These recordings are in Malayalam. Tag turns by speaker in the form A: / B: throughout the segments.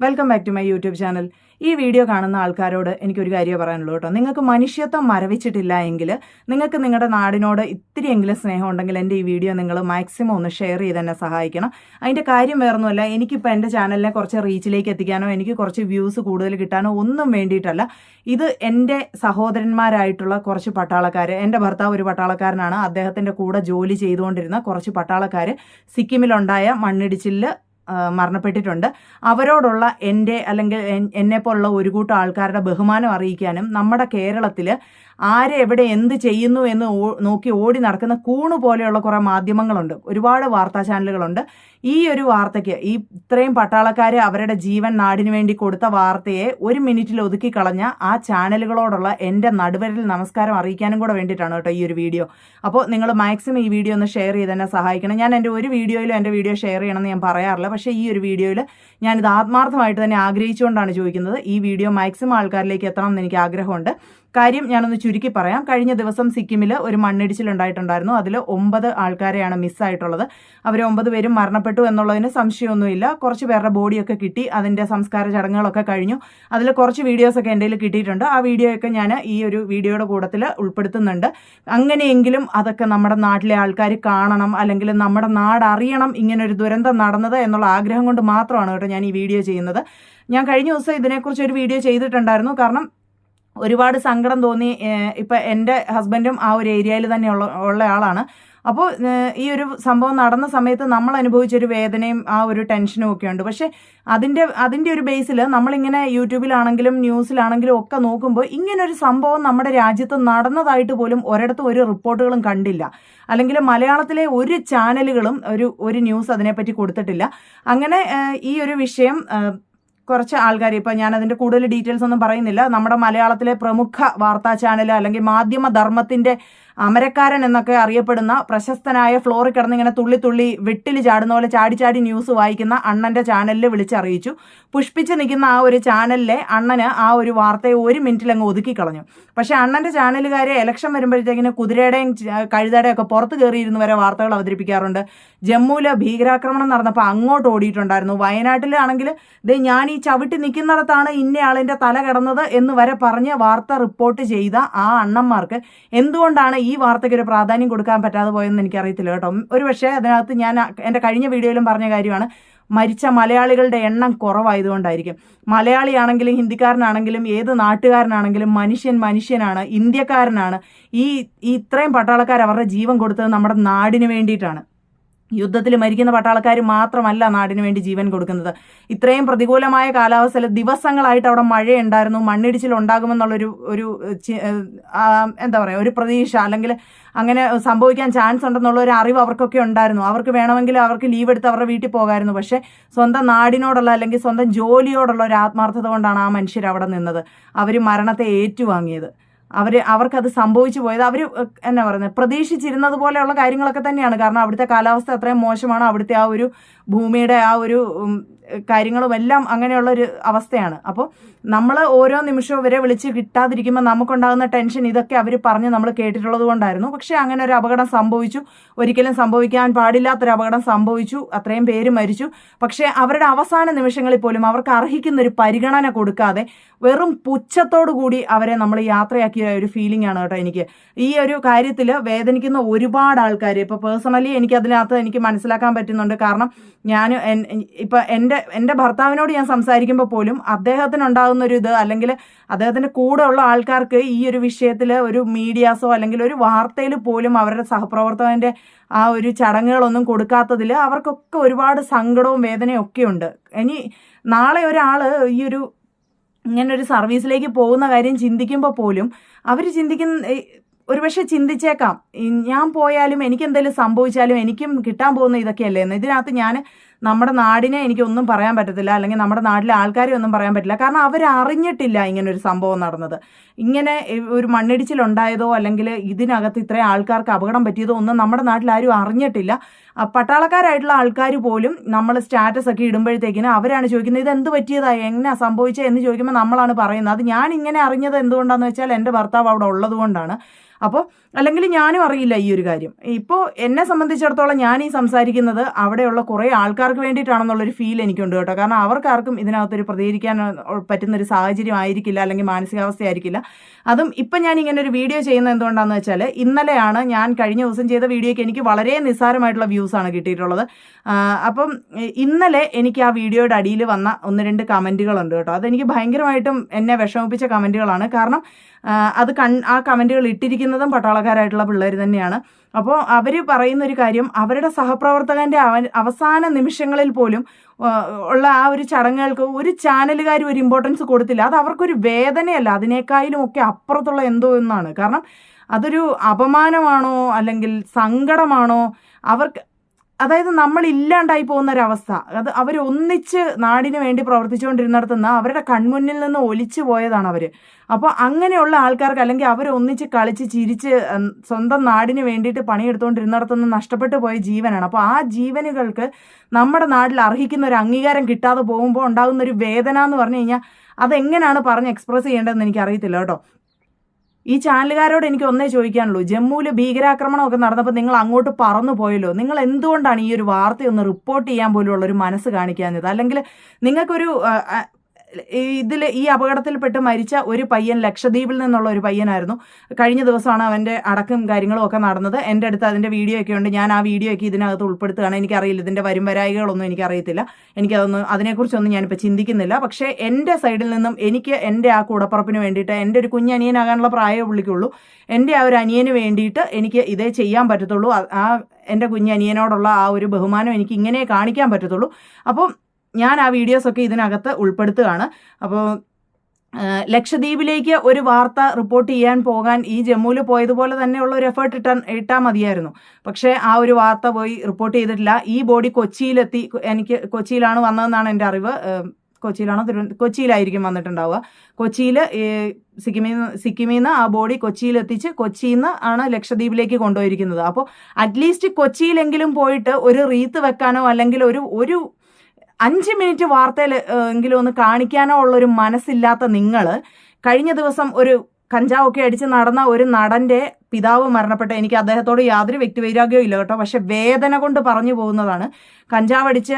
A: Welcome back to my YouTube channel ഈ വീഡിയോ കാണുന്ന ആൾക്കാരോട് എനിക്കൊരു കാര്യം പറയാനുള്ളൂ കേട്ടോ. നിങ്ങൾക്ക് മനുഷ്യത്വം മരവിച്ചിട്ടില്ല എങ്കിൽ നിങ്ങൾക്ക് നിങ്ങളുടെ നാടിനോട് ഇത്തിരിയെങ്കിലും സ്നേഹം ഉണ്ടെങ്കിൽ എന്റെ ഈ വീഡിയോ നിങ്ങൾ മാക്സിമം ഒന്ന് ഷെയർ ചെയ്ത് തന്നെ സഹായിക്കണം. അതിന്റെ കാര്യം വേറൊന്നുമല്ല എനിക്കിപ്പോൾ എന്റെ ചാനലിനെ കുറച്ച് റീച്ചിലേക്ക് എത്തിക്കാനോ എനിക്ക് കുറച്ച് വ്യൂസ് കൂടുതൽ കിട്ടാനോ ഒന്നും വേണ്ടിയിട്ടല്ല. ഇത് എന്റെ സഹോദരന്മാരായിട്ടുള്ള കുറച്ച് പട്ടാളക്കാർ എന്റെ ഭർത്താവ് ഒരു പട്ടാളക്കാരനാണ് അദ്ദേഹത്തിന്റെ കൂടെ ജോലി ചെയ്തുകൊണ്ടിരുന്ന കുറച്ച് പട്ടാളക്കാർ സിക്കിമിലുണ്ടായ മണ്ണിടിച്ചിലിൽ മരണപ്പെട്ടിട്ടുണ്ട്. അവരോടുള്ള എന്റെ അല്ലെങ്കിൽ എന്നെ പോലുള്ള ഒരു കൂട്ടം ആൾക്കാരുടെ ബഹുമാനം അറിയിക്കാനും നമ്മുടെ കേരളത്തിൽ ആരെ എവിടെ എന്ത് ചെയ്യുന്നു എന്ന് നോക്കി ഓടി നടക്കുന്ന കൂണ് പോലെയുള്ള കുറേ മാധ്യമങ്ങളുണ്ട്. ഒരുപാട് വാർത്താ ചാനലുകളുണ്ട്. ഈ ഒരു വാർത്തയ്ക്ക് ഈ ഇത്രയും പട്ടാളക്കാർ അവരുടെ ജീവൻ നാടിനു വേണ്ടി കൊടുത്ത വാർത്തയെ ഒരു മിനിറ്റിൽ ഒതുക്കി കളഞ്ഞ ആ ചാനലുകളോടുള്ള എന്റെ നടുവരിൽ നമസ്കാരം അറിയിക്കാനും കൂടെ വേണ്ടിയിട്ടാണ് കേട്ടോ ഈ ഒരു വീഡിയോ. അപ്പോൾ നിങ്ങൾ മാക്സിമം ഈ വീഡിയോ ഒന്ന് ഷെയർ ചെയ്ത് എന്നെ സഹായിക്കണം. ഞാൻ എന്റെ ഒരു വീഡിയോയിലും എന്റെ വീഡിയോ ഷെയർ ചെയ്യണമെന്ന് ഞാൻ പറയാറില്ല. പക്ഷേ ഈ ഒരു വീഡിയോയിൽ ഞാനിത് ആത്മാർത്ഥമായിട്ട് തന്നെ ആഗ്രഹിച്ചുകൊണ്ടാണ് ചോദിക്കുന്നത്. ഈ വീഡിയോ മാക്സിമം ആൾക്കാരിലേക്ക് എത്തണം എന്ന് എനിക്ക് ആഗ്രഹമുണ്ട്. കാര്യം ഞാനൊന്ന് ചുരുക്കി പറയാം. കഴിഞ്ഞ ദിവസം സിക്കിമിൽ ഒരു മണ്ണിടിച്ചിലുണ്ടായിട്ടുണ്ടായിരുന്നു. അതിൽ ഒമ്പത് ആൾക്കാരെയാണ് മിസ്സായിട്ടുള്ളത്. അവർ ഒമ്പത് പേരും മരണപ്പെട്ടു. എന്നുള്ളതിന് സംശയമൊന്നുമില്ല. കുറച്ച് പേരുടെ ബോഡിയൊക്കെ കിട്ടി. അതിന്റെ സംസ്കാര ചടങ്ങുകളൊക്കെ കഴിഞ്ഞു. അതിൽ കുറച്ച് വീഡിയോസൊക്കെ എന്റെ കിട്ടിയിട്ടുണ്ട്. ആ വീഡിയോയൊക്കെ ഞാൻ ഈ ഒരു വീഡിയോയുടെ കൂട്ടത്തിൽ ഉൾപ്പെടുത്തുന്നുണ്ട്. അങ്ങനെയെങ്കിലും അതൊക്കെ നമ്മുടെ നാട്ടിലെ ആൾക്കാർ കാണണം അല്ലെങ്കിൽ നമ്മുടെ നാട് അറിയണം ഇങ്ങനെ ഒരു ദുരന്തം നടന്നത് എന്നുള്ള ആഗ്രഹം കൊണ്ട് മാത്രമാണ് കേട്ടോ ഞാൻ ഈ വീഡിയോ ചെയ്യുന്നത്. ഞാൻ കഴിഞ്ഞ ദിവസം ഇതിനെക്കുറിച്ച് ഒരു വീഡിയോ ചെയ്തിട്ടുണ്ടായിരുന്നു. കാരണം ഒരുപാട് സങ്കടം തോന്നി. ഇപ്പൊ എന്റെ ഹസ്ബൻഡും ആ ഒരു ഏരിയയിൽ തന്നെ ഉള്ള ഉള്ള ആളാണ്. അപ്പോൾ ഈ ഒരു സംഭവം നടന്ന സമയത്ത് നമ്മൾ അനുഭവിച്ചൊരു വേദനയും ആ ഒരു ടെൻഷനും ഒക്കെ ഉണ്ട്. പക്ഷേ അതിന്റെ അതിന്റെ ഒരു ബേസിൽ നമ്മളിങ്ങനെ യൂട്യൂബിലാണെങ്കിലും ന്യൂസിലാണെങ്കിലും ഒക്കെ നോക്കുമ്പോൾ ഇങ്ങനൊരു സംഭവം നമ്മുടെ രാജ്യത്ത് നടന്നതായിട്ട് പോലും ഒരിടത്തും ഒരു റിപ്പോർട്ടുകളും കണ്ടില്ല. അല്ലെങ്കിൽ മലയാളത്തിലെ ഒരു ചാനലുകളും ഒരു ഒരു ന്യൂസ് അതിനെപ്പറ്റി കൊടുത്തിട്ടില്ല. അങ്ങനെ ഈ ഒരു വിഷയം കുറച്ച് ആൾക്കാർ ഇപ്പം ഞാൻ അതിന്റെ കൂടുതൽ ഡീറ്റെയിൽസ് ഒന്നും പറയുന്നില്ല. നമ്മുടെ മലയാളത്തിലെ പ്രമുഖ വാർത്താ ചാനൽ അല്ലെങ്കിൽ മാധ്യമ ധർമ്മത്തിന്റെ അമരക്കാരൻ എന്നൊക്കെ അറിയപ്പെടുന്ന പ്രശസ്തനായ ഫ്ലോറിൽ കിടന്ന് ഇങ്ങനെ തുള്ളി തുള്ളി വെട്ടിൽ ചാടുന്ന പോലെ ചാടി ചാടി ന്യൂസ് വായിക്കുന്ന അണ്ണന്റെ ചാനലിൽ വിളിച്ചറിയിച്ചു പുഷ്പിച്ച് നിൽക്കുന്ന ആ ഒരു ചാനലിലെ അണ്ണന് ആ ഒരു വാർത്തയെ ഒരു മിനിറ്റിൽ അങ്ങ് ഒതുക്കി കളഞ്ഞു. പക്ഷേ അണ്ണന്റെ ചാനലുകാരെ ഇലക്ഷൻ വരുമ്പോഴത്തേക്കിന് കുതിരയുടെയും കഴുതയുടെയും ഒക്കെ പുറത്ത് കയറിയിരുന്ന് വരെ വാർത്തകൾ അവതരിപ്പിക്കാറുണ്ട്. ജമ്മുവിലെ ഭീകരാക്രമണം നടന്നപ്പോൾ അങ്ങോട്ട് ഓടിയിട്ടുണ്ടായിരുന്നു. വയനാട്ടിലാണെങ്കിൽ ദേ ഞാൻ ഈ ചവിട്ടി നിൽക്കുന്നിടത്താണ് ഇന്നയാളിന്റെ തല കിടന്നത് എന്ന് വരെ പറഞ്ഞ് വാർത്ത റിപ്പോർട്ട് ചെയ്ത ആ അണ്ണന്മാർക്ക് എന്തുകൊണ്ടാണ് ഈ വാർത്തയ്ക്ക് ഒരു പ്രാധാന്യം കൊടുക്കാൻ പറ്റാതെ പോയെന്ന് എനിക്കറിയത്തില്ല കേട്ടോ. ഒരു പക്ഷേ അതിനകത്ത് ഞാൻ എന്റെ കഴിഞ്ഞ വീഡിയോയിലും പറഞ്ഞ കാര്യമാണ് മരിച്ച മലയാളികളുടെ എണ്ണം കുറവായതുകൊണ്ടായിരിക്കും. മലയാളിയാണെങ്കിലും ഹിന്ദിക്കാരനാണെങ്കിലും ഏത് നാട്ടുകാരനാണെങ്കിലും മനുഷ്യൻ മനുഷ്യനാണ് ഇന്ത്യക്കാരനാണ്. ഈ ഇത്രയും പട്ടാളക്കാർ അവരുടെ ജീവൻ കൊടുത്തത് നമ്മുടെ നാടിന് വേണ്ടിയിട്ടാണ്. യുദ്ധത്തിൽ മരിക്കുന്ന പട്ടാളക്കാർ മാത്രമല്ല നാടിന് വേണ്ടി ജീവൻ കൊടുക്കുന്നത്. ഇത്രയും പ്രതികൂലമായ കാലാവസ്ഥയിൽ ദിവസങ്ങളായിട്ട് അവിടെ മഴയുണ്ടായിരുന്നു. മണ്ണിടിച്ചിൽ ഉണ്ടാകുമെന്നുള്ളൊരു ഒരു എന്താ പറയുക ഒരു പ്രതീക്ഷ അല്ലെങ്കിൽ അങ്ങനെ സംഭവിക്കാൻ ചാൻസ് ഉണ്ടെന്നുള്ള ഒരു അറിവ് അവർക്കൊക്കെ ഉണ്ടായിരുന്നു. അവർക്ക് വേണമെങ്കിൽ അവർക്ക് ലീവ് എടുത്ത് അവരുടെ വീട്ടിൽ പോകായിരുന്നു. പക്ഷേ സ്വന്തം നാടിനോടുള്ള അല്ലെങ്കിൽ സ്വന്തം ജോലിയോടുള്ള ഒരു ആത്മാർത്ഥത കൊണ്ടാണ് ആ മനുഷ്യർ അവിടെ നിന്നത്. അവർ മരണത്തെ ഏറ്റുവാങ്ങിയത്. അവർ അവർക്കത് സംഭവിച്ചു പോയത്. അവർ എന്നാ പറയുന്നത് പ്രതീക്ഷിച്ചിരുന്നത് പോലെയുള്ള കാര്യങ്ങളൊക്കെ തന്നെയാണ്. കാരണം അവിടുത്തെ കാലാവസ്ഥ അത്രയും മോശമാണ്. അവിടുത്തെ ആ ഒരു ഭൂമിയുടെ ആ ഒരു കാര്യങ്ങളും എല്ലാം അങ്ങനെയുള്ള ഒരു അവസ്ഥയാണ്. അപ്പോൾ നമ്മൾ ഓരോ നിമിഷവും ഇവരെ വിളിച്ച് കിട്ടാതിരിക്കുമ്പോൾ നമുക്കുണ്ടാകുന്ന ടെൻഷൻ ഇതൊക്കെ അവർ പറഞ്ഞ് നമ്മൾ കേട്ടിട്ടുള്ളത് കൊണ്ടായിരുന്നു. പക്ഷേ അങ്ങനെ ഒരു അപകടം സംഭവിച്ചു. ഒരിക്കലും സംഭവിക്കാൻ പാടില്ലാത്തൊരു അപകടം സംഭവിച്ചു. അത്രയും പേര് മരിച്ചു. പക്ഷേ അവരുടെ അവസാന നിമിഷങ്ങളിൽ പോലും അവർക്ക് അർഹിക്കുന്ന ഒരു പരിഗണന കൊടുക്കാതെ വെറും പുച്ഛത്തോടു കൂടി അവരെ നമ്മൾ യാത്രയാക്കിയ ഒരു ഫീലിംഗ് ആണ് കേട്ടോ എനിക്ക്. ഈ ഒരു കാര്യത്തിൽ വേദനിക്കുന്ന ഒരുപാട് ആൾക്കാർ ഇപ്പോൾ പേഴ്സണലി എനിക്ക് അതിനകത്ത് എനിക്ക് മനസ്സിലാക്കാൻ പറ്റുന്നുണ്ട്. കാരണം ഞാൻ ഇപ്പം എന്റെ എന്റെ ഭർത്താവിനോട് ഞാൻ സംസാരിക്കുമ്പോൾ പോലും അദ്ദേഹത്തിനുണ്ടാകുന്ന ഒരു ഇത് അല്ലെങ്കിൽ അദ്ദേഹത്തിന്റെ കൂടെ ഉള്ള ആൾക്കാർക്ക് ഈ ഒരു വിഷയത്തിൽ ഒരു മീഡിയാസോ അല്ലെങ്കിൽ ഒരു വാർത്തയിൽ പോലും അവരുടെ സഹപ്രവർത്തകന്റെ ആ ഒരു ചടങ്ങുകളൊന്നും കൊടുക്കാത്തതിൽ അവർക്കൊക്കെ ഒരുപാട് സങ്കടവും വേദനയും ഒക്കെ ഉണ്ട്. ഇനി നാളെ ഒരാൾ ഈ ഒരു ഇങ്ങനെ ഒരു സർവീസിലേക്ക് പോകുന്ന കാര്യം ചിന്തിക്കുമ്പോൾ പോലും അവർ ചിന്തിക്കുന്ന ഒരുപക്ഷെ ചിന്തിച്ചേക്കാം. ഞാൻ പോയാലും എനിക്ക് എന്തെങ്കിലും സംഭവിച്ചാലും എനിക്കും കിട്ടാൻ പോകുന്ന ഇതൊക്കെയല്ലേ എന്ന്. ഇതിനകത്ത് ഞാൻ നമ്മുടെ നാടിനെ എനിക്കൊന്നും പറയാൻ പറ്റത്തില്ല അല്ലെങ്കിൽ നമ്മുടെ നാട്ടിലെ ആൾക്കാരെ ഒന്നും പറയാൻ പറ്റില്ല. കാരണം അവർ അറിഞ്ഞിട്ടില്ല ഇങ്ങനെ ഒരു സംഭവം നടന്നത്. ഇങ്ങനെ ഒരു മണ്ണിടിച്ചിലുണ്ടായതോ അല്ലെങ്കിൽ ഇതിനകത്ത് ഇത്രയും ആൾക്കാർക്ക് അപകടം പറ്റിയതോ ഒന്നും നമ്മുടെ നാട്ടിൽ ആരും അറിഞ്ഞിട്ടില്ല. പട്ടാളക്കാരായിട്ടുള്ള ആൾക്കാർ പോലും നമ്മൾ സ്റ്റാറ്റസ് ഒക്കെ ഇടുമ്പോഴത്തേക്കിന് അവരാണ് ചോദിക്കുന്നത് ഇത് എന്ത് പറ്റിയതാ? എങ്ങനെ സംഭവിച്ചത് എന്ന് ചോദിക്കുമ്പോൾ നമ്മളാണ് പറയുന്നത്. അത് ഞാൻ ഇങ്ങനെ അറിഞ്ഞത് എന്തുകൊണ്ടാന്ന് വെച്ചാൽ എന്റെ ഭർത്താവ് അവിടെ ഉള്ളതുകൊണ്ടാണ്. അപ്പോൾ അല്ലെങ്കിൽ ഞാനും അറിയില്ല ഈ ഒരു കാര്യം. ഇപ്പോൾ എന്നെ സംബന്ധിച്ചിടത്തോളം ഞാൻ ഈ സംസാരിക്കുന്നത് അവിടെയുള്ള കുറേ ആൾക്കാർക്ക് വേണ്ടിയിട്ടാണെന്നുള്ളൊരു ഫീൽ എനിക്കുണ്ട് കേട്ടോ. കാരണം അവർക്കാർക്കും ഇതിനകത്തൊരു പ്രതികരിക്കാൻ പറ്റുന്ന ഒരു സാഹചര്യം ആയിരിക്കില്ല അല്ലെങ്കിൽ മാനസികാവസ്ഥ ആയിരിക്കില്ല അതും ഇപ്പം ഞാൻ ഇങ്ങനെ ഒരു വീഡിയോ ചെയ്യുന്നത് എന്തുകൊണ്ടാണെന്ന് വെച്ചാൽ ഇന്നലെയാണ് ഞാൻ കഴിഞ്ഞ ദിവസം ചെയ്ത വീഡിയോയ്ക്ക് എനിക്ക് വളരെ നിസ്സാരമായിട്ടുള്ള വ്യൂസാണ് കിട്ടിയിട്ടുള്ളത്. അപ്പം ഇന്നലെ എനിക്ക് ആ വീഡിയോയുടെ അടിയിൽ വന്ന ഒന്ന് രണ്ട് കമന്റുകളുണ്ട് കേട്ടോ. അതെനിക്ക് ഭയങ്കരമായിട്ടും എന്നെ വിഷമിപ്പിച്ച കമന്റുകളാണ്. കാരണം അത് കൺ ആ കമന്റുകൾ ഇട്ടിരിക്കുന്നതും പട്ടാളക്കാരായിട്ടുള്ള പിള്ളേർ തന്നെയാണ്. അപ്പോൾ അവർ പറയുന്ന ഒരു കാര്യം അവരുടെ സഹപ്രവർത്തകന്റെ അവ അവസാന നിമിഷങ്ങളിൽ പോലും ഉള്ള ആ ഒരു ചടങ്ങുകൾക്ക് ഒരു ചാനലുകാരും ഒരു ഇമ്പോർട്ടൻസ് കൊടുത്തില്ല. അത് അവർക്കൊരു വേദനയല്ല. അതിനേക്കാളും ഒക്കെ അപ്പുറത്തുള്ള എന്തോ എന്നാണ് കാരണം അതൊരു അപമാനമാണോ അല്ലെങ്കിൽ സങ്കടമാണോ? അവർക്ക് അതായത് നമ്മൾ ഇല്ലാണ്ടായി പോകുന്ന ഒരവസ്ഥ അത് അവർ ഒന്നിച്ച് നാടിന് വേണ്ടി പ്രവർത്തിച്ചുകൊണ്ടിരുന്നിടത്ത് നിന്ന് അവരുടെ കൺമുന്നിൽ നിന്ന് ഒലിച്ചു പോയതാണ് അവർ അപ്പോൾ അങ്ങനെയുള്ള ആൾക്കാർക്ക് അല്ലെങ്കിൽ അവർ ഒന്നിച്ച് കളിച്ച് ചിരിച്ച് സ്വന്തം നാടിന് വേണ്ടിയിട്ട് പണിയെടുത്തുകൊണ്ടിരുന്നിടത്ത് നിന്ന് നഷ്ടപ്പെട്ടു പോയ ജീവനാണ്. അപ്പോൾ ആ ജീവനുകൾക്ക് നമ്മുടെ നാട്ടിൽ അർഹിക്കുന്ന ഒരു അംഗീകാരം കിട്ടാതെ പോകുമ്പോൾ ഉണ്ടാകുന്ന ഒരു വേദന എന്ന് പറഞ്ഞു കഴിഞ്ഞാൽ അതെങ്ങനെയാണ് പറഞ്ഞ് എക്സ്പ്രസ് ചെയ്യേണ്ടതെന്ന് എനിക്ക് അറിയത്തില്ല കേട്ടോ. ഈ ചാനലുകാരോട് എനിക്ക് ഒന്നേ ചോദിക്കാനുള്ളൂ. ജമ്മുവിൽ ഭീകരാക്രമണമൊക്കെ നടന്നപ്പോൾ നിങ്ങൾ അങ്ങോട്ട് പറന്നു പോയല്ലോ. നിങ്ങൾ എന്തുകൊണ്ടാണ് ഈ ഒരു വാർത്തയൊന്ന് റിപ്പോർട്ട് ചെയ്യാൻ പോലുള്ള ഒരു മനസ്സ് കാണിക്കാഞ്ഞത്? അല്ലെങ്കിൽ നിങ്ങൾക്കൊരു ഇതിൽ ഈ അപകടത്തിൽപ്പെട്ട് മരിച്ച ഒരു പയ്യൻ ലക്ഷദ്വീപിൽ നിന്നുള്ള ഒരു പയ്യനായിരുന്നു. കഴിഞ്ഞ ദിവസമാണ് അവന്റെ അടക്കം കാര്യങ്ങളും ഒക്കെ നടന്നത്. എന്റെ അടുത്ത് അതിന്റെ വീഡിയോ ഒക്കെ ഉണ്ട്. ഞാൻ ആ വീഡിയോ ഒക്കെ ഇതിനകത്ത് ഉൾപ്പെടുത്തുകയാണ്. എനിക്കറിയില്ല. ഇതിന്റെ വരും വരായികളൊന്നും എനിക്കറിയത്തില്ല. എനിക്കതൊന്നും അതിനെക്കുറിച്ചൊന്നും ഞാനിപ്പോൾ ചിന്തിക്കുന്നില്ല. പക്ഷേ എന്റെ സൈഡിൽ നിന്നും എനിക്ക് എന്റെ ആ കൂടപ്പുറപ്പിന് വേണ്ടിയിട്ട് എന്റെ ഒരു കുഞ്ഞനിയനാകാനുള്ള പ്രായമേ പുള്ളിക്കുള്ളൂ. എന്റെ ആ ഒരു അനിയന് വേണ്ടിയിട്ട് എനിക്ക് ഇതേ ചെയ്യാൻ പറ്റത്തുള്ളൂ. ആ എന്റെ കുഞ്ഞനിയനോടുള്ള ആ ഒരു ബഹുമാനം എനിക്ക് ഇങ്ങനെ കാണിക്കാൻ പറ്റത്തുള്ളൂ. അപ്പം ഞാൻ ആ വീഡിയോസൊക്കെ ഇതിനകത്ത് ഉൾപ്പെടുത്തുകയാണ്. അപ്പോൾ ലക്ഷദ്വീപിലേക്ക് ഒരു വാർത്ത റിപ്പോർട്ട് ചെയ്യാൻ പോകാൻ ഈ ജമ്മുവിൽ പോയതുപോലെ തന്നെയുള്ള ഒരു എഫേർട്ട് ഇട്ടാൻ ഇട്ടാൽ മതിയായിരുന്നു. പക്ഷേ ആ ഒരു വാർത്ത പോയി റിപ്പോർട്ട് ചെയ്തിട്ടില്ല. ഈ ബോഡി കൊച്ചിയിലെത്തി എനിക്ക് കൊച്ചിയിലാണ് വന്നതെന്നാണ് എന്റെ അറിവ്. കൊച്ചിയിലാണോ തിരുവന കൊച്ചിയിലായിരിക്കും വന്നിട്ടുണ്ടാവുക. കൊച്ചിയിൽ സിക്കിമിൽ നിന്ന് സിക്കിമിൽ നിന്ന് ആ ബോഡി കൊച്ചിയിലെത്തിച്ച് കൊച്ചിയിൽ നിന്ന് ആണ് ലക്ഷദ്വീപിലേക്ക് കൊണ്ടുപോയിരിക്കുന്നത്. അപ്പോൾ അറ്റ്ലീസ്റ്റ് കൊച്ചിയിലെങ്കിലും പോയിട്ട് ഒരു റീത്ത് വെക്കാനോ അല്ലെങ്കിൽ ഒരു ഒരു അഞ്ച് മിനിറ്റ് വാർത്തയിൽ എങ്കിലും ഒന്ന് കാണിക്കാനോ ഉള്ളൊരു മനസ്സില്ലാത്ത നിങ്ങൾ കഴിഞ്ഞ ദിവസം ഒരു കഞ്ചാവൊക്കെ അടിച്ച് നടന്ന ഒരു നടന്റെ പിതാവ് മരണപ്പെട്ട എനിക്ക് അദ്ദേഹത്തോട് യാതൊരു വ്യക്തിവൈരാഗ്യവും ഇല്ല കേട്ടോ. പക്ഷെ വേദന കൊണ്ട് പറഞ്ഞു പോകുന്നതാണ്. കഞ്ചാവ് അടിച്ച്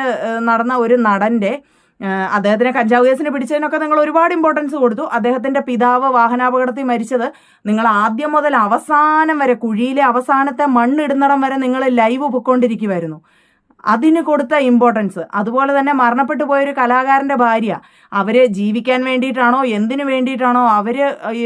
A: നടന്ന ഒരു നടന്റെ അദ്ദേഹത്തിനെ കഞ്ചാവ് കേസിന് പിടിച്ചതിനൊക്കെ നിങ്ങൾ ഒരുപാട് ഇമ്പോർട്ടൻസ് കൊടുത്തു. അദ്ദേഹത്തിന്റെ പിതാവ് വാഹനാപകടത്തിൽ മരിച്ചത് നിങ്ങൾ ആദ്യം മുതൽ അവസാനം വരെ കുഴിയിലെ അവസാനത്തെ മണ്ണിടുന്നിടം വരെ നിങ്ങൾ ലൈവ് പൊയ്ക്കൊണ്ടിരിക്കുമായിരുന്നു അതിന് കൊടുത്ത ഇമ്പോർട്ടൻസ് അതുപോലെ തന്നെ മരണപ്പെട്ടു പോയൊരു കലാകാരന്റെ ഭാര്യ. അവർ ജീവിക്കാൻ വേണ്ടിയിട്ടാണോ എന്തിനു വേണ്ടിയിട്ടാണോ അവർ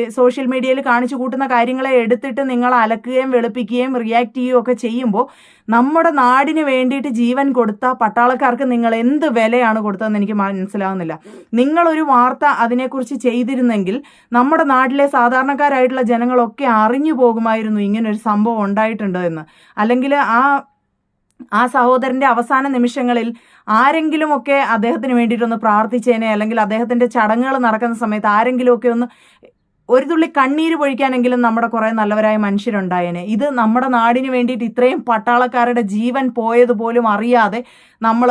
A: സോഷ്യൽ മീഡിയയിൽ കാണിച്ചു കൂട്ടുന്ന കാര്യങ്ങളെ എടുത്തിട്ട് നിങ്ങൾ അലക്കുകയും വെളുപ്പിക്കുകയും റിയാക്ട് ചെയ്യുകയും ഒക്കെ ചെയ്യുമ്പോൾ നമ്മുടെ നാടിന് വേണ്ടിയിട്ട് ജീവൻ കൊടുത്ത പട്ടാളക്കാർക്ക് നിങ്ങൾ എന്ത് വിലയാണ് കൊടുത്തതെന്ന് എനിക്ക് മനസ്സിലാവുന്നില്ല. നിങ്ങളൊരു വാർത്ത അതിനെക്കുറിച്ച് ചെയ്തിരുന്നെങ്കിൽ നമ്മുടെ നാട്ടിലെ സാധാരണക്കാരായിട്ടുള്ള ജനങ്ങളൊക്കെ അറിഞ്ഞു പോകുമായിരുന്നു ഇങ്ങനൊരു സംഭവം ഉണ്ടായിട്ടുണ്ട് എന്ന്. അല്ലെങ്കിൽ ആ ആ സഹോദരന്റെ അവസാന നിമിഷങ്ങളിൽ ആരെങ്കിലുമൊക്കെ അദ്ദേഹത്തിന് വേണ്ടിയിട്ടൊന്ന് പ്രാർത്ഥിച്ചേനെ അല്ലെങ്കിൽ അദ്ദേഹത്തിന്റെ ചടങ്ങുകൾ നടക്കുന്ന സമയത്ത് ആരെങ്കിലുമൊക്കെ ഒന്ന് ഒരു തുള്ളി കണ്ണീര് പൊഴിക്കാനെങ്കിലും നമ്മുടെ കുറെ നല്ലവരായ മനുഷ്യരുണ്ടായേനെ. ഇത് നമ്മുടെ നാടിന് വേണ്ടിയിട്ട് ഇത്രയും പട്ടാളക്കാരുടെ ജീവൻ പോയതുപോലും അറിയാതെ നമ്മൾ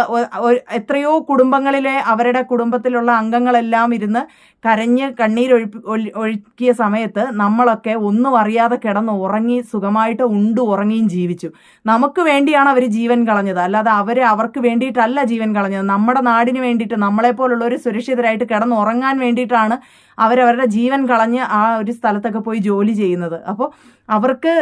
A: എത്രയോ കുടുംബങ്ങളിലെ അവരുടെ കുടുംബത്തിലുള്ള അംഗങ്ങളെല്ലാം ഇരുന്ന് കരഞ്ഞ് കണ്ണീരൊഴി ഒഴി- ഒഴുക്കിയ സമയത്ത് നമ്മളൊക്കെ ഒന്നും അറിയാതെ കിടന്ന് ഉറങ്ങി സുഖമായിട്ട് ഉണ്ട് ഉറങ്ങിയും ജീവിച്ചു. നമുക്ക് വേണ്ടിയാണ് അവർ ജീവൻ കളഞ്ഞത്. അല്ലാതെ അവർ അവർക്ക് വേണ്ടിയിട്ടല്ല ജീവൻ കളഞ്ഞത്. നമ്മുടെ നാടിന് വേണ്ടിയിട്ട് ഒരു സുരക്ഷിതരായിട്ട് കിടന്ന് ഉറങ്ങാൻ വേണ്ടിയിട്ടാണ് അവരവരുടെ ജീവൻ കളഞ്ഞ് ആ ഒരു സ്ഥലത്തൊക്കെ പോയി ജോലി ചെയ്യുന്നത്. അപ്പോൾ അവർക്ക്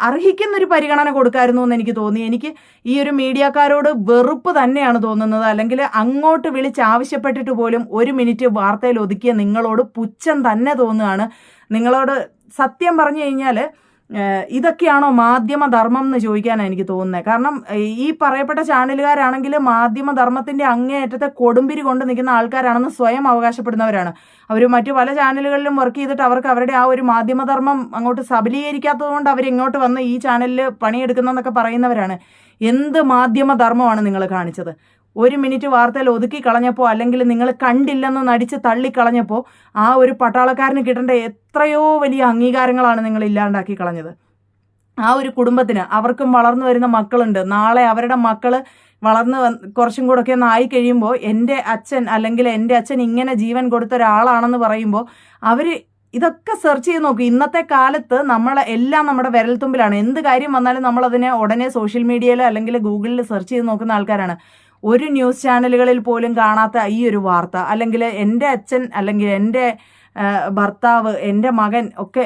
A: അർഹിക്കുന്ന ഒരു പരിഗണന കൊടുക്കായിരുന്നു എന്ന് എനിക്ക് തോന്നി. എനിക്ക് ഈ ഒരു മീഡിയക്കാരോട് വെറുപ്പ് തന്നെയാണ് തോന്നുന്നത്. അല്ലെങ്കിൽ അങ്ങോട്ട് വിളിച്ച് ആവശ്യപ്പെട്ടിട്ട് പോലും ഒരു മിനിറ്റ് വാർത്തയിൽ ഒതുക്കിയ നിങ്ങളോട് പുച്ഛം തന്നെ തോന്നുകയാണ്. നിങ്ങളോട് സത്യം പറഞ്ഞു കഴിഞ്ഞാൽ ഇതൊക്കെയാണോ മാധ്യമധർമ്മം എന്ന് ചോദിക്കാനാണ് എനിക്ക് തോന്നുന്നത് കാരണം ഈ പറയപ്പെട്ട ചാനലുകാരാണെങ്കിൽ മാധ്യമധർമ്മത്തിന്റെ അങ്ങേയറ്റത്തെ കൊടുമ്പിരി കൊണ്ട് നിൽക്കുന്ന ആൾക്കാരാണെന്ന് സ്വയം അവകാശപ്പെടുന്നവരാണ്. അവർ മറ്റു പല ചാനലുകളിലും വർക്ക് ചെയ്തിട്ട് അവർക്ക് അവരുടെ ആ ഒരു മാധ്യമധർമ്മം അങ്ങോട്ട് സബലീകരിക്കാത്തത് കൊണ്ട് അവർ ഇങ്ങോട്ട് വന്ന് ഈ ചാനലിൽ പണിയെടുക്കുന്നതെന്നൊക്കെ പറയുന്നവരാണ്. എന്ത് മാധ്യമധർമ്മമാണ് നിങ്ങൾ കാണിച്ചത്? ഒരു മിനിറ്റ് വാർത്തയിൽ ഒതുക്കി കളഞ്ഞപ്പോൾ അല്ലെങ്കിൽ നിങ്ങൾ കണ്ടില്ലെന്ന് നടിച്ച് തള്ളിക്കളഞ്ഞപ്പോൾ ആ ഒരു പട്ടാളക്കാരന് കിട്ടേണ്ട എത്രയോ വലിയ അംഗീകാരങ്ങളാണ് നിങ്ങൾ ഇല്ലാണ്ടാക്കി കളഞ്ഞത്. ആ ഒരു കുടുംബത്തിന് അവർക്കും വളർന്നു വരുന്ന മക്കളുണ്ട്. നാളെ അവരുടെ മക്കൾ വളർന്ന് കുറച്ചും കൂടെ ഒക്കെ ഒന്ന് ആയി കഴിയുമ്പോൾ എന്റെ അച്ഛൻ അല്ലെങ്കിൽ എന്റെ അച്ഛൻ ഇങ്ങനെ ജീവൻ കൊടുത്ത ഒരാളാണെന്ന് പറയുമ്പോൾ അവർ ഇതൊക്കെ സെർച്ച് ചെയ്ത് നോക്കും. ഇന്നത്തെ കാലത്ത് നമ്മൾ എല്ലാം നമ്മുടെ വിരൽത്തുമ്പിലാണ്. എന്ത് കാര്യം വന്നാലും നമ്മൾ അതിനെ ഉടനെ സോഷ്യൽ മീഡിയയിൽ അല്ലെങ്കിൽ ഗൂഗിളിൽ സെർച്ച് ചെയ്ത് നോക്കുന്ന ആൾക്കാരാണ്. ഒരു ന്യൂസ് ചാനലുകളിൽ പോലും കാണാത്ത ഈ ഒരു വാർത്ത അല്ലെങ്കിൽ എന്റെ അച്ഛൻ അല്ലെങ്കിൽ എന്റെ ഭർത്താവ് എന്റെ മകൻ ഒക്കെ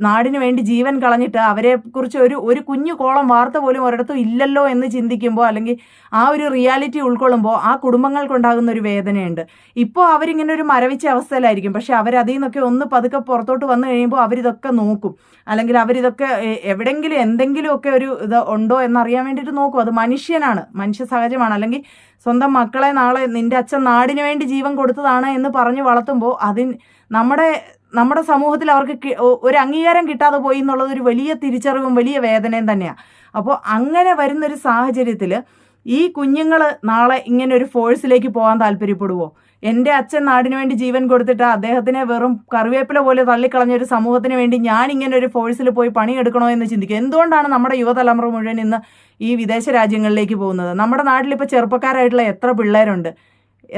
A: നാടിന് വേണ്ടി ജീവൻ കളഞ്ഞിട്ട് അവരെ കുറിച്ച് ഒരു ഒരു കുഞ്ഞു കോളം വാർത്ത പോലും ഒരിടത്തും ഇല്ലല്ലോ എന്ന് ചിന്തിക്കുമ്പോൾ അല്ലെങ്കിൽ ആ ഒരു റിയാലിറ്റി ഉൾക്കൊള്ളുമ്പോൾ ആ കുടുംബങ്ങൾക്കുണ്ടാകുന്ന ഒരു വേദനയുണ്ട്. ഇപ്പോൾ അവരിങ്ങനെ ഒരു മരവിച്ച അവസ്ഥയിലായിരിക്കും. പക്ഷെ അവരതിൽ നിന്നൊക്കെ ഒന്ന് പതുക്കെ പുറത്തോട്ട് വന്നു കഴിയുമ്പോൾ അവരിതൊക്കെ നോക്കും. അല്ലെങ്കിൽ അവരിതൊക്കെ എവിടെങ്കിലും എന്തെങ്കിലുമൊക്കെ ഒരു ഇത് ഉണ്ടോ എന്നറിയാൻ വേണ്ടിയിട്ട് നോക്കും. അത് മനുഷ്യനാണ് മനുഷ്യ സഹജമാണ്. അല്ലെങ്കിൽ സ്വന്തം മക്കളെ നാളെ നിന്റെ അച്ഛൻ നാടിന് വേണ്ടി ജീവൻ കൊടുത്തതാണ് എന്ന് പറഞ്ഞ് വളർത്തുമ്പോൾ അതിന് നമ്മുടെ നമ്മുടെ സമൂഹത്തിൽ അവർക്ക് ഒരു അംഗീകാരം കിട്ടാതെ പോയി എന്നുള്ളത് ഒരു വലിയ തിരിച്ചറിവും വലിയ വേദനയും തന്നെയാണ് അപ്പോൾ അങ്ങനെ വരുന്നൊരു സാഹചര്യത്തിൽ ഈ കുഞ്ഞുങ്ങൾ നാളെ ഇങ്ങനെ ഒരു ഫോഴ്സിലേക്ക് പോകാൻ താല്പര്യപ്പെടുവോ? എന്റെ അച്ഛൻ നാടിന് വേണ്ടി ജീവൻ കൊടുത്തിട്ട് അദ്ദേഹത്തിനെ വെറും കറിവേപ്പില പോലെ തള്ളിക്കളഞ്ഞ ഒരു സമൂഹത്തിന് വേണ്ടി ഞാൻ ഇങ്ങനെ ഒരു ഫോഴ്സിൽ പോയി പണിയെടുക്കണോ എന്ന് ചിന്തിക്കും എന്തുകൊണ്ടാണ് നമ്മുടെ യുവതലമുറ മുഴുവൻ ഇന്ന് ഈ വിദേശ രാജ്യങ്ങളിലേക്ക് പോകുന്നത്? നമ്മുടെ നാട്ടിൽ ഇപ്പോൾ ചെറുപ്പക്കാരായിട്ടുള്ള എത്ര പിള്ളേരുണ്ട്?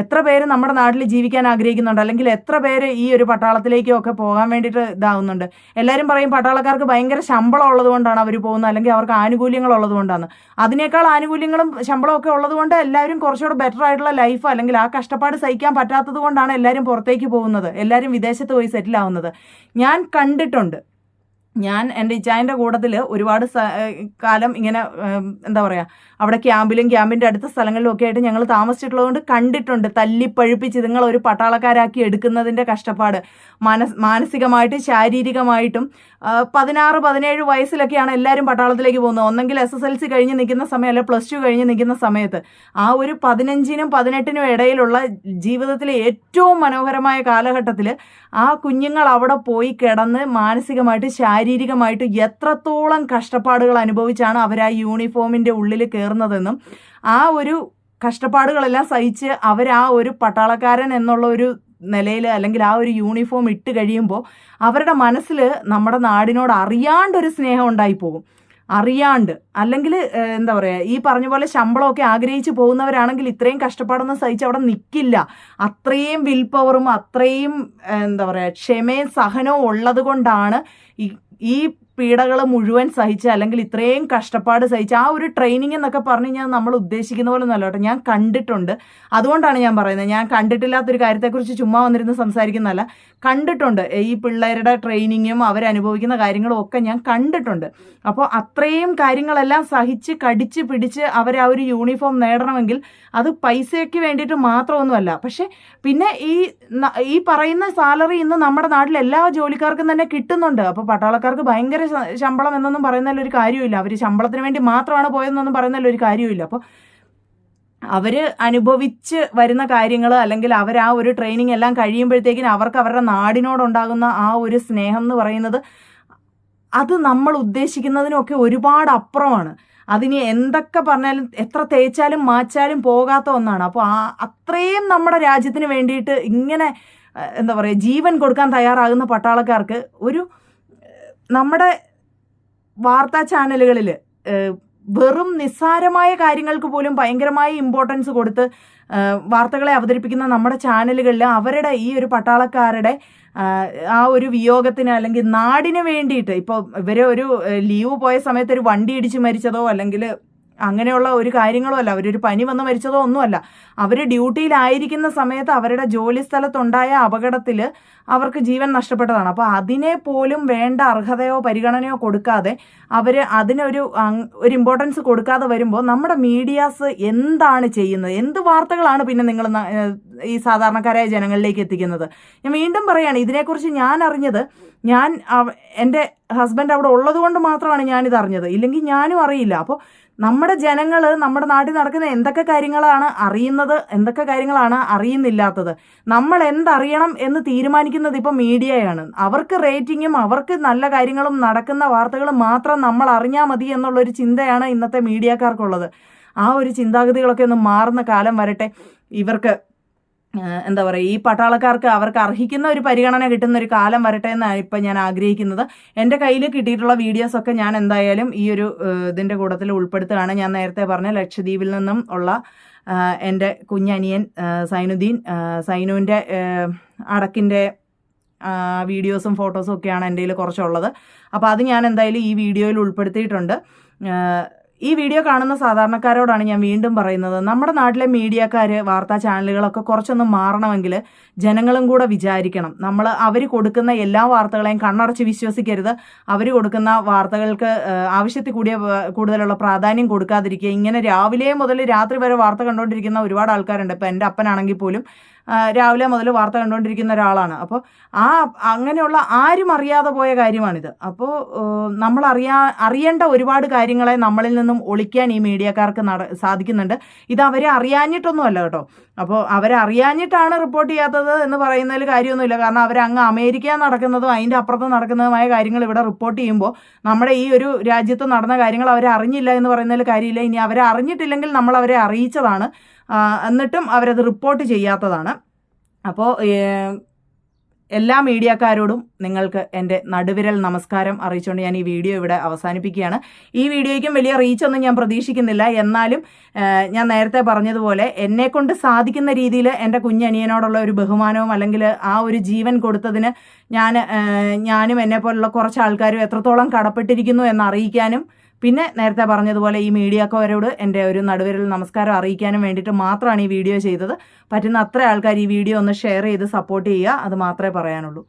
A: എത്ര പേര് നമ്മുടെ നാട്ടിൽ ജീവിക്കാൻ ആഗ്രഹിക്കുന്നുണ്ട്? അല്ലെങ്കിൽ എത്ര പേര് ഈ ഒരു പട്ടാളത്തിലേക്കും ഒക്കെ പോകാൻ വേണ്ടിയിട്ട് ഇതാവുന്നുണ്ട്? എല്ലാവരും പറയും പട്ടാളക്കാർക്ക് ഭയങ്കര ശമ്പളം ഉള്ളതുകൊണ്ടാണ് അവർ പോകുന്നത്. അല്ലെങ്കിൽ അവർക്ക് ആനുകൂല്യങ്ങൾ ഉള്ളതുകൊണ്ടാണ്. അതിനേക്കാൾ ആനുകൂല്യങ്ങളും ശമ്പളവും ഒക്കെ ഉള്ളത് കൊണ്ട് എല്ലാവരും കുറച്ചുകൂടെ ബെറ്റർ ആയിട്ടുള്ള ലൈഫ് അല്ലെങ്കിൽ ആ കഷ്ടപ്പാട് സഹിക്കാൻ പറ്റാത്തത് കൊണ്ടാണ് എല്ലാവരും പുറത്തേക്ക് പോകുന്നത്. എല്ലാവരും വിദേശത്ത് പോയി സെറ്റിൽ ആവുന്നത്. ഞാൻ കണ്ടിട്ടുണ്ട് ഞാൻ എന്റെ ഇച്ചായന്റെ കൂട്ടത്തിൽ ഒരുപാട് കാലം ഇങ്ങനെ എന്താ പറയുക അവിടെ ക്യാമ്പിലും ക്യാമ്പിന്റെ അടുത്ത സ്ഥലങ്ങളിലും ഒക്കെ ആയിട്ട് ഞങ്ങൾ താമസിച്ചിട്ടുള്ളതുകൊണ്ട് കണ്ടിട്ടുണ്ട് തല്ലിപ്പഴുപ്പിച്ച് ഇതുങ്ങൾ ഒരു പട്ടാളക്കാരാക്കി എടുക്കുന്നതിന്റെ കഷ്ടപ്പാട്. മനസ് മാനസികമായിട്ടും ശാരീരികമായിട്ടും പതിനാറ് പതിനേഴ് വയസ്സിലൊക്കെയാണ് എല്ലാവരും പട്ടാളത്തിലേക്ക് പോകുന്നത്. ഒന്നെങ്കിൽ എസ് എസ് എൽ സി കഴിഞ്ഞ് നിൽക്കുന്ന സമയം അല്ലെ പ്ലസ് ടു കഴിഞ്ഞ് നിൽക്കുന്ന സമയത്ത്. ആ ഒരു പതിനഞ്ചിനും പതിനെട്ടിനും ഇടയിലുള്ള ജീവിതത്തിലെ ഏറ്റവും മനോഹരമായ കാലഘട്ടത്തിൽ ആ കുഞ്ഞുങ്ങൾ അവിടെ പോയി കിടന്ന് മാനസികമായിട്ട് ശാരീരികമായിട്ട് എത്രത്തോളം കഷ്ടപ്പാടുകൾ അനുഭവിച്ചാണ് അവർ ആ യൂണിഫോമിന്റെ ഉള്ളിൽ കയറുന്നതെന്നും ആ ഒരു കഷ്ടപ്പാടുകളെല്ലാം സഹിച്ച് അവർ ആ ഒരു പട്ടാളക്കാരൻ എന്നുള്ള ഒരു നിലയിൽ അല്ലെങ്കിൽ ആ ഒരു യൂണിഫോം ഇട്ട് കഴിയുമ്പോൾ അവരുടെ മനസ്സിൽ നമ്മുടെ നാടിനോട് അറിയാണ്ടൊരു സ്നേഹം ഉണ്ടായി പോകും. അറിയാണ്ട്. അല്ലെങ്കിൽ എന്താ പറയുക ഈ പറഞ്ഞ പോലെ ശമ്പളമൊക്കെ ആഗ്രഹിച്ച് പോകുന്നവരാണെങ്കിൽ ഇത്രയും കഷ്ടപ്പാടൊന്നും സഹിച്ച് അവിടെ നിൽക്കില്ല അത്രയും വിൽ പവറും അത്രയും എന്താ പറയുക ക്ഷമയും സഹനവും ഉള്ളത് കൊണ്ടാണ് ഈ ഈ പീഡകൾ മുഴുവൻ സഹിച്ച് അല്ലെങ്കിൽ ഇത്രയും കഷ്ടപ്പാട് സഹിച്ച് ആ ഒരു ട്രെയിനിങ് എന്നൊക്കെ പറഞ്ഞു കഴിഞ്ഞാൽ നമ്മൾ ഉദ്ദേശിക്കുന്ന പോലെ കേട്ടോ. ഞാൻ കണ്ടിട്ടുണ്ട്. അതുകൊണ്ടാണ് ഞാൻ പറയുന്നത്. ഞാൻ കണ്ടിട്ടില്ലാത്തൊരു കാര്യത്തെക്കുറിച്ച് ചുമ്മാ വന്നിരുന്ന് സംസാരിക്കുന്നതല്ല. കണ്ടിട്ടുണ്ട്. ഈ പിള്ളേരുടെ ട്രെയിനിങ്ങും അവരനുഭവിക്കുന്ന കാര്യങ്ങളും ഒക്കെ ഞാൻ കണ്ടിട്ടുണ്ട്. അപ്പോൾ അത്രയും കാര്യങ്ങളെല്ലാം സഹിച്ച് കടിച്ച് പിടിച്ച് അവർ ആ ഒരു യൂണിഫോം നേടണമെങ്കിൽ അത് പൈസയ്ക്ക് വേണ്ടിയിട്ട് മാത്രമൊന്നുമല്ല. പക്ഷേ പിന്നെ ഈ ഈ പറയുന്ന സാലറി ഇന്ന് നമ്മുടെ നാട്ടിൽ എല്ലാ ജോലിക്കാർക്കും തന്നെ കിട്ടുന്നുണ്ട്. അപ്പോൾ പട്ടാളക്കാർക്ക് ഭയങ്കര ശമ്പളം എന്നൊന്നും പറയുന്നതിൽ ഒരു കാര്യമില്ല അവർ ശമ്പളത്തിന് വേണ്ടി മാത്രമാണ് പോയതെന്നൊന്നും പറയുന്നതിൽ ഒരു കാര്യമില്ല അപ്പോൾ അവർ അനുഭവിച്ച് വരുന്ന കാര്യങ്ങൾ അല്ലെങ്കിൽ അവർ ആ ഒരു ട്രെയിനിങ് എല്ലാം കഴിയുമ്പോഴത്തേക്കിനും അവർക്ക് അവരുടെ നാടിനോടുണ്ടാകുന്ന ആ ഒരു സ്നേഹം എന്ന് പറയുന്നത് അത് നമ്മൾ ഉദ്ദേശിക്കുന്നതിനൊക്കെ ഒരുപാട് അപ്പുറമാണ്. അതിന് എന്തൊക്കെ പറഞ്ഞാലും എത്ര തേച്ചാലും മാച്ചാലും പോകാത്ത ഒന്നാണ്. അപ്പോൾ ആ അത്രയും നമ്മുടെ രാജ്യത്തിന് വേണ്ടിയിട്ട് ഇങ്ങനെ എന്താ പറയുക ജീവൻ കൊടുക്കാൻ തയ്യാറാകുന്ന പട്ടാളക്കാർക്ക് ഒരു നമ്മുടെ വാർത്താ ചാനലുകളിൽ വെറും നിസ്സാരമായ കാര്യങ്ങൾക്ക് പോലും ഭയങ്കരമായ ഇമ്പോർട്ടൻസ് കൊടുത്ത് വാർത്തകളെ അവതരിപ്പിക്കുന്ന നമ്മുടെ ചാനലുകളിൽ അവരുടെ ഈ ഒരു പട്ടാളക്കാരുടെ ആ ഒരു വിയോഗത്തിന് അല്ലെങ്കിൽ നാടിന് വേണ്ടിയിട്ട് ഇപ്പോൾ ഇവർ ഒരു ലീവ് പോയ സമയത്ത് ഒരു വണ്ടി ഇടിച്ച് മരിച്ചതോ അല്ലെങ്കിൽ അങ്ങനെയുള്ള ഒരു കാര്യങ്ങളോ അല്ല അവരൊരു പനി വന്ന് മരിച്ചതോ ഒന്നുമല്ല. അവർ ഡ്യൂട്ടിയിലായിരിക്കുന്ന സമയത്ത് അവരുടെ ജോലി സ്ഥലത്തുണ്ടായ അപകടത്തിൽ അവർക്ക് ജീവൻ നഷ്ടപ്പെട്ടതാണ്. അപ്പോൾ അതിനെ പോലും വേണ്ട അർഹതയോ പരിഗണനയോ കൊടുക്കാതെ അവർ അതിനൊരു ഒരു ഇമ്പോർട്ടൻസ് കൊടുക്കാതെ വരുമ്പോൾ നമ്മുടെ മീഡിയാസ് എന്താണ് ചെയ്യുന്നത്? എന്ത് വാർത്തകളാണ് പിന്നെ നിങ്ങൾ ഈ സാധാരണക്കാരായ ജനങ്ങളിലേക്ക് എത്തിക്കുന്നത്? ഞാൻ വീണ്ടും പറയുകയാണ് ഇതിനെക്കുറിച്ച് ഞാൻ അറിഞ്ഞത് ഞാൻ എന്റെ ഹസ്ബൻഡ് അവിടെ ഉള്ളത് കൊണ്ട് മാത്രമാണ് ഞാനിത് അറിഞ്ഞത് ഇല്ലെങ്കിൽ ഞാനും അറിയില്ല. അപ്പോൾ നമ്മുടെ ജനങ്ങൾ നമ്മുടെ നാട്ടിൽ നടക്കുന്ന എന്തൊക്കെ കാര്യങ്ങളാണ് അറിയുന്നത് എന്തൊക്കെ കാര്യങ്ങളാണ് അറിയുന്നില്ലാത്തത്? നമ്മൾ എന്തറിയണം എന്ന് തീരുമാനിക്കുന്നത് ഇപ്പം മീഡിയയാണ്. അവർക്ക് റേറ്റിങ്ങും അവർക്ക് നല്ല കാര്യങ്ങളും നടക്കുന്ന വാർത്തകളും മാത്രം നമ്മൾ അറിഞ്ഞാൽ മതി എന്നുള്ളൊരു ചിന്തയാണ് ഇന്നത്തെ മീഡിയക്കാർക്കുള്ളത്. ആ ഒരു ചിന്താഗതികളൊക്കെ ഒന്ന് മാറുന്ന കാലം വരട്ടെ. ഇവർക്ക് എന്താ പറയുക ഈ പട്ടാളക്കാർക്ക് അവർക്ക് അർഹിക്കുന്ന ഒരു പരിഗണന കിട്ടുന്ന ഒരു കാലം വരട്ടെ എന്നാണ് ഇപ്പം ഞാൻ ആഗ്രഹിക്കുന്നത്. എന്റെ കയ്യിൽ കിട്ടിയിട്ടുള്ള വീഡിയോസൊക്കെ ഞാൻ എന്തായാലും ഈ ഒരു ഇതിന്റെ കൂട്ടത്തിൽ ഉൾപ്പെടുത്തുകയാണ്. ഞാൻ നേരത്തെ പറഞ്ഞ ലക്ഷദ്വീപിൽ നിന്നും ഉള്ള എന്റെ കുഞ്ഞനിയൻ സൈനുദ്ദീൻ സൈനുവിന്റെ അടക്കിന്റെ വീഡിയോസും ഫോട്ടോസും ഒക്കെയാണ് എന്റെ കയ്യിൽ കുറച്ചുള്ളത്. അപ്പോൾ അത് ഞാൻ എന്തായാലും ഈ വീഡിയോയിൽ ഉൾപ്പെടുത്തിയിട്ടുണ്ട്. ഈ വീഡിയോ കാണുന്ന സാധാരണക്കാരോടാണ് ഞാൻ വീണ്ടും പറയുന്നത്. നമ്മുടെ നാട്ടിലെ മീഡിയക്കാർ വാർത്താ ചാനലുകളൊക്കെ കുറച്ചൊന്ന് മാറണമെങ്കിൽ ജനങ്ങളും കൂടെ വിചാരിക്കണം. നമ്മൾ അവർ കൊടുക്കുന്ന എല്ലാ വാർത്തകളെയും കണ്ണടച്ച് വിശ്വസിക്കരുത്. അവർ കൊടുക്കുന്ന വാർത്തകൾക്ക് ആവശ്യത്തിൽ കൂടിയ കൂടുതലുള്ള പ്രാധാന്യം കൊടുക്കാതിരിക്കുക. ഇങ്ങനെ രാവിലെ മുതൽ രാത്രി വരെ വാർത്ത കണ്ടുകൊണ്ടിരിക്കുന്ന ഒരുപാട് ആൾക്കാരുണ്ട്. ഇപ്പം എന്റെ അപ്പനാണെങ്കിൽ പോലും രാവിലെ മുതൽ വാർത്ത കണ്ടുകൊണ്ടിരിക്കുന്ന ഒരാളാണ്. അപ്പോൾ ആ അങ്ങനെയുള്ള ആരും അറിയാതെ പോയ കാര്യമാണിത്. അപ്പോൾ നമ്മൾ അറിയാ അറിയേണ്ട ഒരുപാട് കാര്യങ്ങളെ നമ്മളിൽ നിന്നും ഒളിക്കാൻ ഈ മീഡിയക്കാർക്ക് നട സാധിക്കുന്നുണ്ട്. ഇത് അവരെ അറിയാഞ്ഞിട്ടൊന്നുമല്ല കേട്ടോ. അപ്പോൾ അവരെ അറിയാഞ്ഞിട്ടാണ് റിപ്പോർട്ട് ചെയ്യാത്തത് എന്ന് പറയുന്നതിൽ കാര്യമൊന്നുമില്ല. കാരണം അവർ അങ്ങ് അമേരിക്ക നടക്കുന്നതും അതിന്റെ അപ്പുറത്ത് നടക്കുന്നതുമായ കാര്യങ്ങൾ ഇവിടെ റിപ്പോർട്ട് ചെയ്യുമ്പോൾ നമ്മുടെ ഈ ഒരു രാജ്യത്ത് നടന്ന കാര്യങ്ങൾ അവരെ അറിഞ്ഞില്ല എന്ന് പറയുന്നതിൽ കാര്യമില്ല. ഇനി അവരെ അറിഞ്ഞിട്ടില്ലെങ്കിൽ നമ്മൾ അവരെ അറിയിച്ചതാണ്. എന്നിട്ടും അവരത് റിപ്പോർട്ട് ചെയ്യാത്തതാണ്. അപ്പോൾ എല്ലാ മീഡിയക്കാരോടും നിങ്ങൾക്ക് എന്റെ നടുവിരൽ നമസ്കാരം അറിയിച്ചുകൊണ്ട് ഞാൻ ഈ വീഡിയോ ഇവിടെ അവസാനിപ്പിക്കുകയാണ്. ഈ വീഡിയോയ്ക്കും വലിയ റീച്ചൊന്നും ഞാൻ പ്രതീക്ഷിക്കുന്നില്ല. എന്നാലും ഞാൻ നേരത്തെ പറഞ്ഞതുപോലെ എന്നെക്കൊണ്ട് സാധിക്കുന്ന രീതിയിൽ എന്റെ കുഞ്ഞനിയനോടുള്ള ഒരു ബഹുമാനവും അല്ലെങ്കിൽ ആ ഒരു ജീവൻ കൊടുത്തതിന് ഞാൻ ഞാനും എന്നെ പോലുള്ള കുറച്ച് ആൾക്കാരും എത്രത്തോളം കടപ്പെട്ടിരിക്കുന്നു എന്ന് അറിയിക്കാനും പിന്നെ നേരത്തെ പറഞ്ഞതുപോലെ ഈ മീഡിയക്കാരോട് എന്റെ ഒരു നടുവിരൽ നമസ്കാരം അറിയിക്കാനും വേണ്ടിയിട്ട് മാത്രമാണ് ഈ വീഡിയോ ചെയ്തത്. പറ്റുന്ന അത്ര ആൾക്കാർ ഈ വീഡിയോ ഒന്ന് ഷെയർ ചെയ്ത് സപ്പോർട്ട് ചെയ്യുക. അത് മാത്രമേ പറയാനുള്ളൂ.